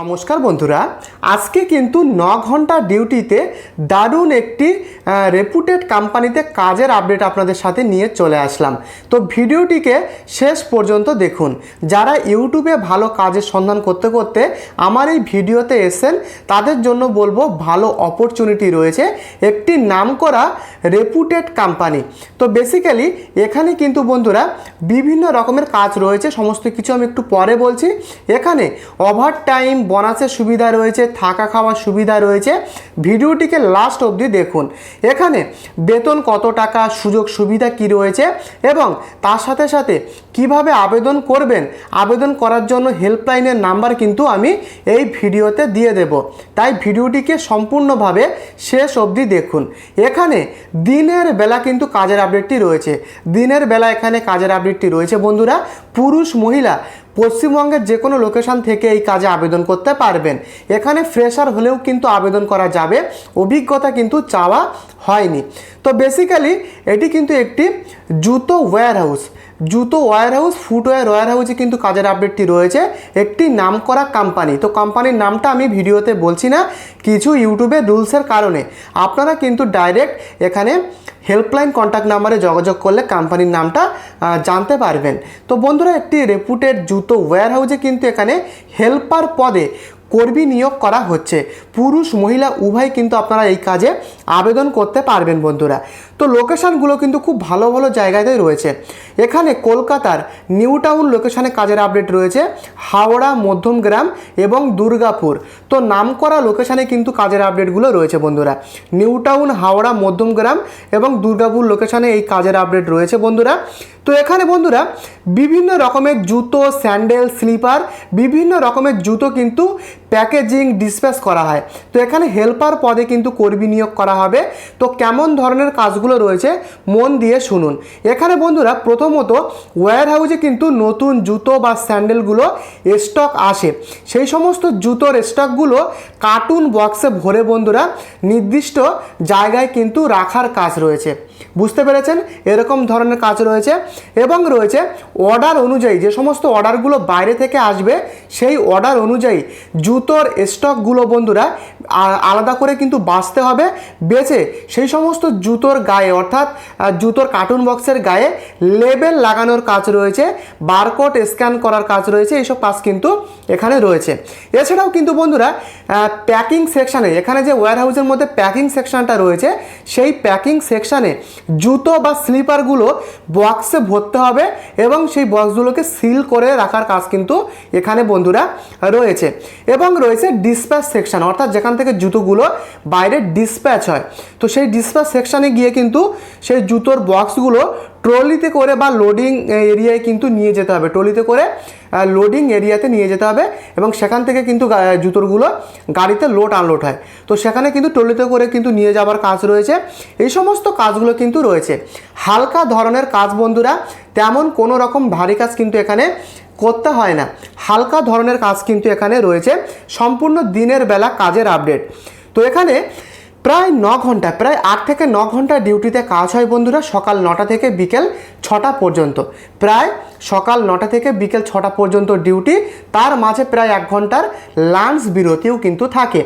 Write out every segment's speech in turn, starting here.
নমস্কার বন্ধুরা, আজকে কিন্তু ন ঘণ্টা ডিউটিতে দারুণ একটি রেপুটেড কোম্পানিতে কাজের আপডেট আপনাদের সাথে নিয়ে চলে আসলাম। তো ভিডিওটিকে শেষ পর্যন্ত দেখুন। যারা ইউটিউবে ভালো কাজের সন্ধান করতে করতে আমার এই ভিডিওতে এসেন তাদের জন্য বলব ভালো অপরচুনিটি রয়েছে একটি নামকরা রেপুটেড কোম্পানি তো বেসিক্যালি এখানে কিন্তু বন্ধুরা বিভিন্ন রকমের কাজ রয়েছে, সমস্ত কিছু আমি একটু পরে বলছি। এখানে ওভার টাইম বোনাসের সুবিধা রয়েছে, থাকা খাওয়ার সুবিধা রয়েছে। ভিডিওটিকে লাস্ট অবধি দেখুন। এখানে বেতন কত টাকা, সুযোগ সুবিধা কি রয়েছে এবং তার সাথে সাথে কীভাবে আবেদন করবেন, আবেদন করার জন্য হেল্পলাইনের নাম্বার কিন্তু আমি এই ভিডিওতে দিয়ে দেব। তাই ভিডিওটিকে সম্পূর্ণভাবে শেষ অবধি দেখুন। এখানে দিনের বেলা কিন্তু কাজের আপডেটটি রয়েছে। দিনের বেলা এখানে কাজের আপডেটটি রয়েছে বন্ধুরা। পুরুষ, মহিলা পশ্চিমবঙ্গের যে কোনো লোকেশন থেকে এই কাজে আবেদন করতে পারবেন। এখানে ফ্রেশার হলেও কিন্তু আবেদন করা যাবে। অভিজ্ঞতা কিন্তু চাওয়া হয়নি। তো বেসিক্যালি এটি কিন্তু একটি জুতো ওয়্যার হাউস জুতো ওয়্যার হাউস ফুটওয়্যার ওয়্যার হাউসে কিন্তু কাজের আপডেটটি রয়েছে। একটি নাম করা কোম্পানি তো কোম্পানির নামটা আমি ভিডিওতে বলছি না, কিছু ইউটিউবের রুলসের কারণে। আপনারা কিন্তু ডাইরেক্ট এখানে হেল্পলাইন কন্ট্যাক্ট নাম্বারে যোগাযোগ করলে কোম্পানির নামটা জানতে পারবেন। তো বন্ধুরা, একটি রেপুটেড জুতো ওয়্যার হাউসে কিন্তু এখানে হেল্পার পদে কর্মী নিয়োগ করা হচ্ছে। পুরুষ, মহিলা, উভয় কিন্তু আপনারা এই কাজে আবেদন করতে পারবেন বন্ধুরা। তো লোকেশানগুলো কিন্তু খুব ভালো ভালো জায়গাতেই রয়েছে। এখানে কলকাতার নিউ টাউন লোকেশানে কাজের আপডেট রয়েছে, হাওড়া, মধ্যমগ্রাম এবং দুর্গাপুর। তো নামকরা লোকেশানে কিন্তু কাজের আপডেটগুলো রয়েছে বন্ধুরা। নিউ টাউন, হাওড়া, মধ্যমগ্রাম এবং দুর্গাপুর লোকেশানে এই কাজের আপডেট রয়েছে বন্ধুরা। তো এখানে বন্ধুরা, বিভিন্ন রকমের জুতো, স্যান্ডেল, স্লিপার, বিভিন্ন রকমের জুতো কিন্তু প্যাকেজিং ডিসপ্যাচ করা হয়। তো এখানে হেল্পার পদে কিন্তু কর্মী নিয়োগ করা হবে। তো কেমন ধরনের কাজগুলো রয়েছে, মন দিয়ে শুনুন। এখানে বন্ধুরা প্রথমত ওয়্যার হাউসে কিন্তু নতুন জুতো বা স্যান্ডেলগুলো স্টক আসে। সেই সমস্ত জুতোর স্টকগুলো কার্টুন বক্সে ভরে বন্ধুরা নির্দিষ্ট জায়গায় কিন্তু রাখার কাজ রয়েছে। বুঝতে পেরেছেন? এরকম ধরনের কাজ রয়েছে এবং রয়েছে অর্ডার অনুযায়ী, যে সমস্ত অর্ডারগুলো বাইরে থেকে আসবে, সেই অর্ডার অনুযায়ী জুতোর স্টকগুলো বন্ধুরা আলাদা করে কিন্তু বাঁচতে হবে। বেছে সেই সমস্ত জুতোর গায়ে অর্থাৎ জুতোর কার্টুন বক্সের গায়ে লেবেল লাগানোর কাজ রয়েছে বারকোড স্ক্যান করার কাজ রয়েছে এইসব কাজ কিন্তু এখানে রয়েছে। এছাড়াও কিন্তু বন্ধুরা প্যাকিং সেকশানে এখানে যে ওয়্যার হাউসের মধ্যে প্যাকিং সেকশনটা রয়েছে, সেই প্যাকিং সেকশানে জুতো বা স্লিপারগুলো বক্সে ভরতে হবে এবং সেই বক্সগুলোকে সিল করে রাখার কাজ কিন্তু এখানে বন্ধুরা রয়েছে। এবং রয়েছে ডিসপ্যাচ সেকশন অর্থাৎ যেখান থেকে জুতোগুলো বাইরে ডিসপ্যাচ হয়। তো সেই ডিসপ্যাচ সেকশানে গিয়ে কিন্তু সেই জুতোর বক্সগুলো ট্রলিতে করে বা লোডিং এরিয়ায় কিন্তু নিয়ে যেতে হবে। ট্রলিতে করে লোডিং এরিয়াতে নিয়ে যেতে হবে এবং সেখান থেকে কিন্তু জুতোরগুলো গাড়িতে লোড আনলোড হয়। তো সেখানে কিন্তু ট্রলিতে করে কিন্তু নিয়ে যাওয়ার কাজ রয়েছে। এই সমস্ত কাজগুলো কিন্তু রয়েছে। হালকা ধরনের কাজ বন্ধুরা, তেমন কোনো রকম ভারী কাজ কিন্তু এখানে করতে হয় না। হালকা ধরনের কাজ কিন্তু এখানে রয়েছে। সম্পূর্ণ দিনের বেলা কাজের আপডেট তো এখানে প্রায় ন ঘণ্টা, প্রায় আট থেকে ন ঘণ্টা ডিউটিতে কাজ হয় বন্ধুরা সকাল নটা থেকে বিকেল ছটা পর্যন্ত। প্রায় সকাল নটা থেকে বিকেল ছটা পর্যন্ত ডিউটি, তার মাঝে প্রায় এক ঘণ্টার লাঞ্চ বিরতিও কিন্তু থাকে।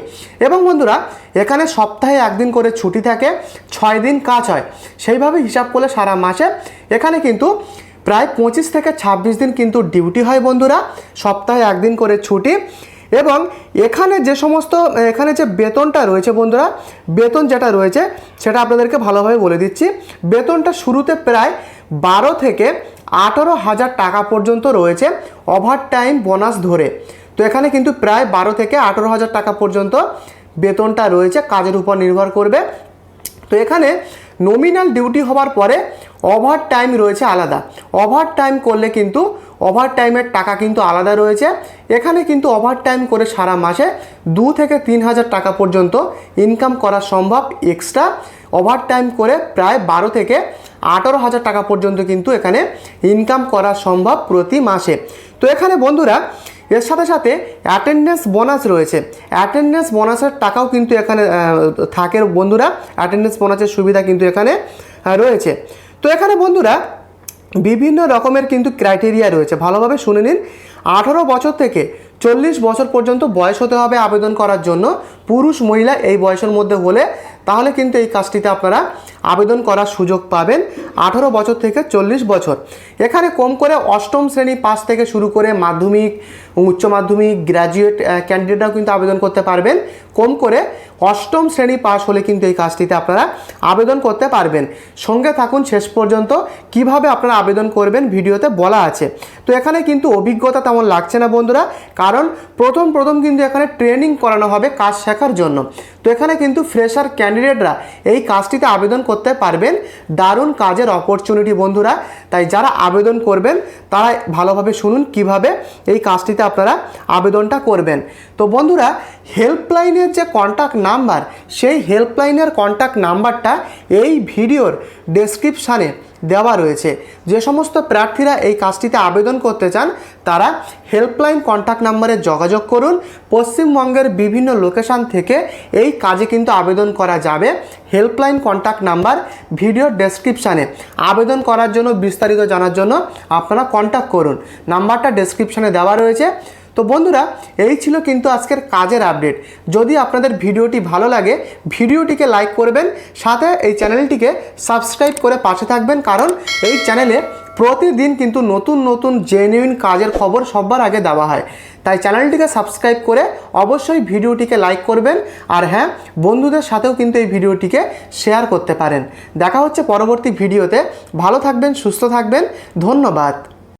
এবং বন্ধুরা, এখানে সপ্তাহে একদিন করে ছুটি থাকে, ছয় দিন কাজ হয়। সেইভাবে হিসাব করলে সারা মাসে এখানে কিন্তু প্রায় পঁচিশ থেকে ছাব্বিশ দিন কিন্তু ডিউটি হয় বন্ধুরা। সপ্তাহে একদিন করে ছুটি এবং এখানে যে সমস্ত, এখানে যে বেতনটা রয়েছে বন্ধুরা, বেতন যেটা রয়েছে, সেটা আপনাদেরকে ভালোভাবে বলে দিচ্ছি। বেতনটা শুরুতে প্রায় বারো থেকে আঠারো হাজার টাকা পর্যন্ত রয়েছে ওভার টাইম বোনাস ধরে। তো এখানে কিন্তু প্রায় বারো থেকে আঠারো হাজার টাকা পর্যন্ত বেতনটা রয়েছে, কাজের উপর নির্ভর করবে। তো এখানে নমিনাল ডিউটি হওয়ার পরে ওভার টাইম রয়েছে আলাদা। ওভার টাইম করলে কিন্তু ওভার টাইমের টাকা কিন্তু আলাদা রয়েছে। এখানে কিন্তু ওভার টাইম করে সারা মাসে দু থেকে তিন হাজার টাকা পর্যন্ত ইনকাম করা সম্ভব এক্সট্রা ওভার টাইম করে প্রায় বারো থেকে আঠারো হাজার টাকা পর্যন্ত কিন্তু এখানে ইনকাম করা সম্ভব প্রতি মাসে। তো এখানে বন্ধুরা, এর সাথে সাথে অ্যাটেন্ডেন্স বোনাস রয়েছে। অ্যাটেন্ডেন্স বোনাসের টাকাও কিন্তু এখানে থাকে বন্ধুরা। অ্যাটেন্ডেন্স বোনাসের সুবিধা কিন্তু এখানে রয়েছে। তো এখানে বন্ধুরা বিভিন্ন রকমের কিন্তু ক্রাইটেরিয়া রয়েছে। ভালোভাবে শুনে নিন। আঠারো বছর থেকে চল্লিশ বছর পর্যন্ত বয়স হতে হবে আবেদন করার জন্য। পুরুষ, মহিলা এই বয়সের মধ্যে হলে তাহলে কিন্তু এই কাজটিতে আপনারা আবেদন করার সুযোগ পাবেন আঠারো বছর থেকে চল্লিশ বছর। এখানে কম করে অষ্টম শ্রেণি পাস থেকে শুরু করে মাধ্যমিক, উচ্চ মাধ্যমিক গ্র্যাজুয়েট ক্যান্ডিডেটরাও কিন্তু আবেদন করতে পারবেন। কম করে অষ্টম শ্রেণি পাস হলে কিন্তু এই কাজটিতে আপনারা আবেদন করতে পারবেন। সঙ্গে থাকুন, শেষ পর্যন্ত কীভাবে আপনারা আবেদন করবেন ভিডিওতে বলা আছে। তো এখানে কিন্তু অভিজ্ঞতা তেমন লাগছে না বন্ধুরা, কারণ প্রথম প্রথম কিন্তু এখানে ট্রেনিং করানো হবে কাজ শেখার জন্য। তো এখানে কিন্তু ফ্রেশার ক্যান্ডিডেটরা এই কাজটিতে আবেদন করতে পারবেন। দারুণ কাজের অপরচুনিটি বন্ধুরা। তাই যারা আবেদন করবেন, তারা ভালোভাবে শুনুন কীভাবে এই কাজটিতে আপনারা আবেদনটা করবেন। তো বন্ধুরা হেল্পলাইনের যে কন্ট্যাক্ট নাম্বার সেই হেল্পলাইনের কন্ট্যাক্ট নাম্বারটা এই ভিডিওর ডেসক্রিপশানে দেওয়া রয়েছে। যে সমস্ত প্রার্থীরা এই কাজটিতে আবেদন করতে চান, তারা হেল্পলাইন কন্ট্যাক্ট নাম্বারে যোগাযোগ করুন। পশ্চিমবঙ্গের বিভিন্ন লোকেশান থেকে এই কাজে কিন্তু আবেদন করা যাবে। হেল্পলাইন কন্ট্যাক্ট নাম্বার ভিডিও ডেসক্রিপশানে আবেদন করার জন্য বিস্তারিত জানার জন্য আপনারা কন্ট্যাক্ট করুন। নাম্বারটা ডেসক্রিপশানে দেওয়া রয়েছে। তো বন্ধুরা, এই ছিল কিন্তু আজকের কাজের আপডেট যদি আপনাদের ভিডিওটি ভালো লাগে, ভিডিওটিকে লাইক করবেন, সাথে এই চ্যানেলটিকে সাবস্ক্রাইব করে পাশে থাকবেন, কারণ এই চ্যানেলে প্রতিদিন কিন্তু নতুন নতুন জেনুইন কাজের খবর সবার আগে দেওয়া হয়। তাই চ্যানেলটিকে সাবস্ক্রাইব করে অবশ্যই ভিডিওটিকে লাইক করবেন, আর হ্যাঁ বন্ধুদের সাথেও কিন্তু এই ভিডিওটিকে শেয়ার করতে পারেন। দেখা হচ্ছে পরবর্তী ভিডিওতে। ভালো থাকবেন, সুস্থ থাকবেন। ধন্যবাদ।